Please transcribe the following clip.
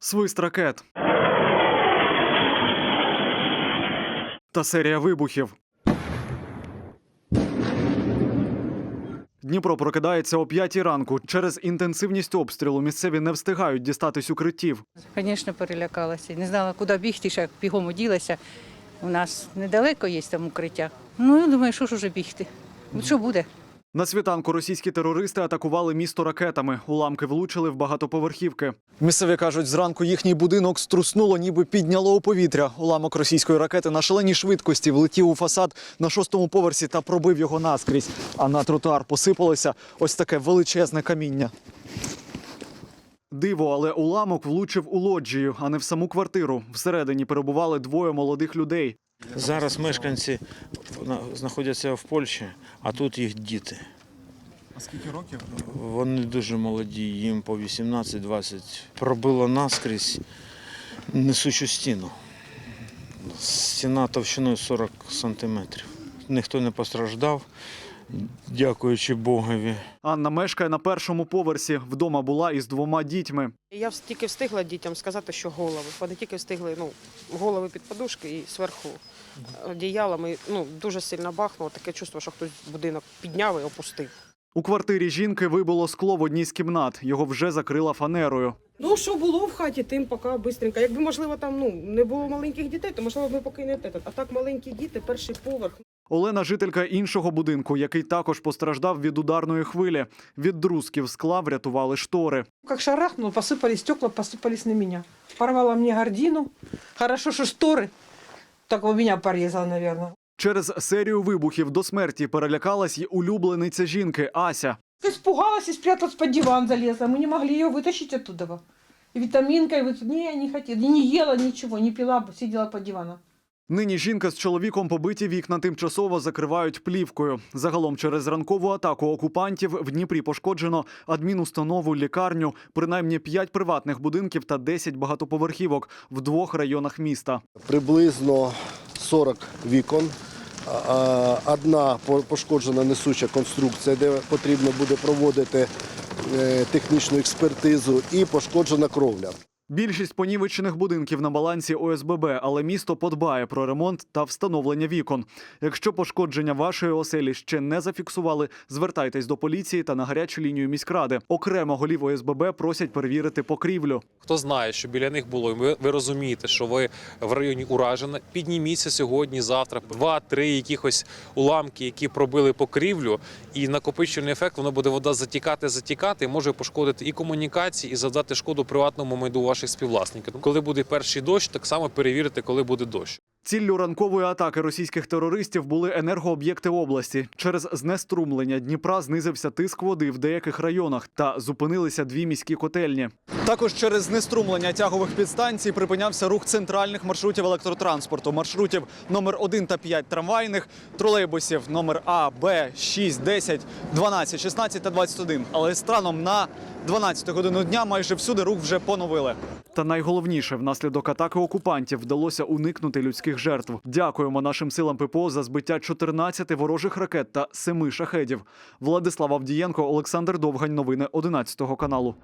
свист ракет та серія вибухів. Дніпро прокидається о 5 ранку. Через інтенсивність обстрілу місцеві не встигають дістатись укриттів. Звісно, перелякалася. Не знала, куди бігти, ще бігом уділася. У нас недалеко є там укриття. Ну, я думаю, що ж уже бігти? От Що буде? На світанку російські терористи атакували місто ракетами. Уламки влучили в багатоповерхівки. Місцеві кажуть, зранку їхній будинок струснуло, ніби підняло у повітря. Уламок російської ракети на шаленій швидкості влетів у фасад на шостому поверсі та пробив його наскрізь. А на тротуар посипалося ось таке величезне каміння. Диво, але уламок влучив у лоджію, а не в саму квартиру. Всередині перебували двоє молодих людей. Зараз мешканці знаходяться в Польщі, а тут їх діти. А скільки років? Вони дуже молоді, їм по 18-20. Пробило наскрізь несучу стіну. Стіна товщиною 40 сантиметрів. Ніхто не постраждав, дякуючи Богові. Анна мешкає на першому поверсі. Вдома була із двома дітьми. Я тільки встигла дітям сказати, що голови. Вони тільки встигли ну, голови під подушки і зверху одіялами. Ну, дуже сильно бахнуло. Таке чувство, що хтось будинок підняв і опустив. У квартирі жінки вибило скло в одній з кімнат. Його вже закрила фанерою. Ну, що було в хаті, тим поки швидко. Якби, можливо, там ну, не було маленьких дітей, то можливо ми поки не те. А так маленькі діти, перший поверх. Олена жителька іншого будинку, який також постраждав від ударної хвилі. Від друзків скла врятували штори. Как шарахнул, посыпались стекла, посыпались на меня. Порвала мне гордину. Хорошо, что шторы. Так у меня порезала, наверное. Через серію вибухів до смерті перелякалась й улюблениця жінки Ася. Испугалась и спряталась под диван, залезла. Мы не могли ее вытащить оттуда. И витаминкой, вот, не, не хотела. И не ела ничего, не пила, сидела под диваном. Нині жінка з чоловіком побиті вікна тимчасово закривають плівкою. Загалом через ранкову атаку окупантів в Дніпрі пошкоджено адмінустанову, лікарню, принаймні 5 приватних будинків та 10 багатоповерхівок в двох районах міста. приблизно 40 вікон. Одна пошкоджена несуча конструкція, де потрібно буде проводити е, технічну експертизу, і пошкоджена кровля. Більшість понівечених будинків на балансі ОСББ, але місто подбає про ремонт та встановлення вікон. Якщо пошкодження вашої оселі ще не зафіксували, звертайтесь до поліції та на гарячу лінію міськради. Окремо голів ОСББ просять перевірити покрівлю. Хто знає, що біля них було, і ви, розумієте, що ви в районі уражена, підніміться сьогодні, завтра, два-три якихось уламки, які пробили покрівлю, і накопичувальний ефект воно буде вода затікати, затікати, і може пошкодити і комунікації, і завдати шкоду приватному майду ваших співвласників. Коли буде перший дощ, так само перевірити, коли буде дощ. Ціллю ранкової атаки російських терористів були енергооб'єкти області. Через знеструмлення Дніпра знизився тиск води в деяких районах та зупинилися дві міські котельні. Також через знеструмлення тягових підстанцій припинявся рух центральних маршрутів електротранспорту, маршрутів номер 1 та 5 трамвайних, тролейбусів номер А, Б, 6, 10, 12, 16 та 21. Але станом на 12 годину дня майже всюди рух вже поновили. Та найголовніше, внаслідок атаки окупантів вдалося уникнути людських жертв. Дякуємо нашим силам ППО за збиття 14 ворожих ракет та 7 шахедів. Владислав Авдієнко, Олександр Довгань. Новини 11 каналу.